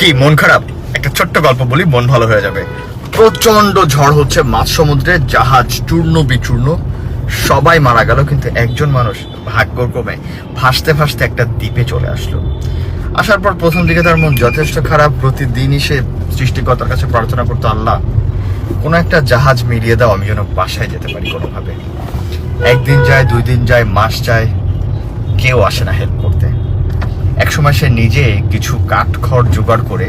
কি, মন খারাপ? একটা ছোট্ট গল্প বলি, মন ভালো হয়ে যাবে। প্রচণ্ড ঝড় হচ্ছে মাঝ সমুদ্রে, জাহাজ চূর্ণ বিচূর্ণ, সবাই মারা গেল, কিন্তু একজন মানুষ ভাগ্যক্রমে ভাসতে ভাসতে একটা দ্বীপে চলে আসলো। আসার পর প্রথম দিকে তার মন যথেষ্ট খারাপ, প্রতিদিনই সে সৃষ্টিকর্তার কাছে প্রার্থনা করতো, আল্লাহ, কোনো একটা জাহাজ মিলিয়ে দাও, আমি যেন বাসায় যেতে পারি কোনোভাবে। একদিন যায়, দুই দিন যায়, মাস যায়, কেউ আসে না হেল্প করতে। একসময় সে নিজে কিছু কাঠ খড় জোগাড় করে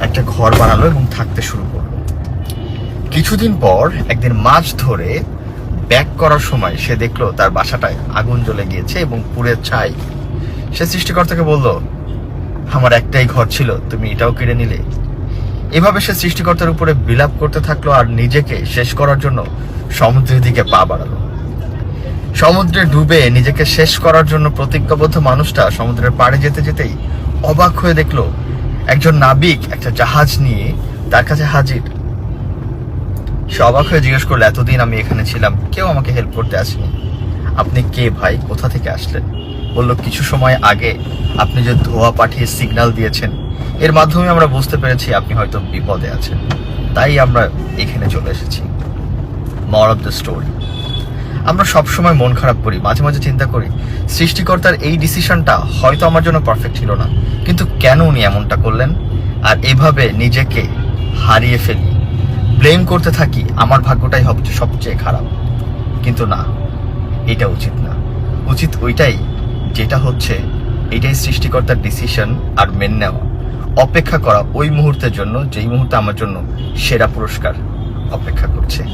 একটা ঘর বানালো এবং থাকতে শুরু করল। কিছুদিন পর একদিন মাছ ধরে ব্যাক করার সময় সে দেখল তার বাসাটায় আগুন জ্বলে গিয়েছে এবং পুড়ে ছাই। সে সৃষ্টিকর্তাকে বলল, আমার একটাই ঘর ছিল, তুমি এটাও কেড়ে নিলে। এভাবে সে সৃষ্টিকর্তার উপরে বিলাপ করতে থাকল আর নিজেকে শেষ করার জন্য সমুদ্রের দিকে পা বাড়ালো। সমুদ্রে ডুবে নিজেকে শেষ করার জন্য প্রতিজ্ঞাবদ্ধ মানুষটা সমুদ্রের পাড়ে যেতে যেতেই অবাক হয়ে দেখল, একজন নাবিক একটা জাহাজ নিয়ে তার কাছে হাজির। সে অবাক হয়ে জিজ্ঞেস করল, এতদিন আমি এখানে ছিলাম, কেউ আমাকে হেল্প করতে আসেনি। আপনি কে ভাই? কোথা থেকে আসলেন? বলল, কিছু সময় আগে আপনি যে ধোয়া পাঠিয়ে সিগন্যাল দিয়েছেন, এর মাধ্যমে আমরা বুঝতে পেরেছি আপনি হয়তো বিপদে আছেন। তাই আমরা এখানে চলে এসেছি। মর অফ দ্য স্টোরি আমরা সব সময় মন খারাপ করি, মাঝে মাঝে চিন্তা করি, সৃষ্টিকর্তার এই ডিসিশনটা হয়তো আমার জন্য পারফেক্ট ছিল না। কিন্তু কেন উনি এমনটা করলেন? আর এভাবে নিজেকে হারিয়ে ফেলি ব্লেম করতে থাকি, আমার ভাগ্যটাই হবে সবচেয়ে খারাপ। কিন্তু না, এটা উচিত না। উচিত ওইটাই, যেটা হচ্ছে এটাই সৃষ্টিকর্তার ডিসিশন আর মেনে নেওয়া। অপেক্ষা করা ওই মুহূর্তের জন্য, যেই মুহূর্তে আমার জন্য সেরা পুরস্কার অপেক্ষা করছে।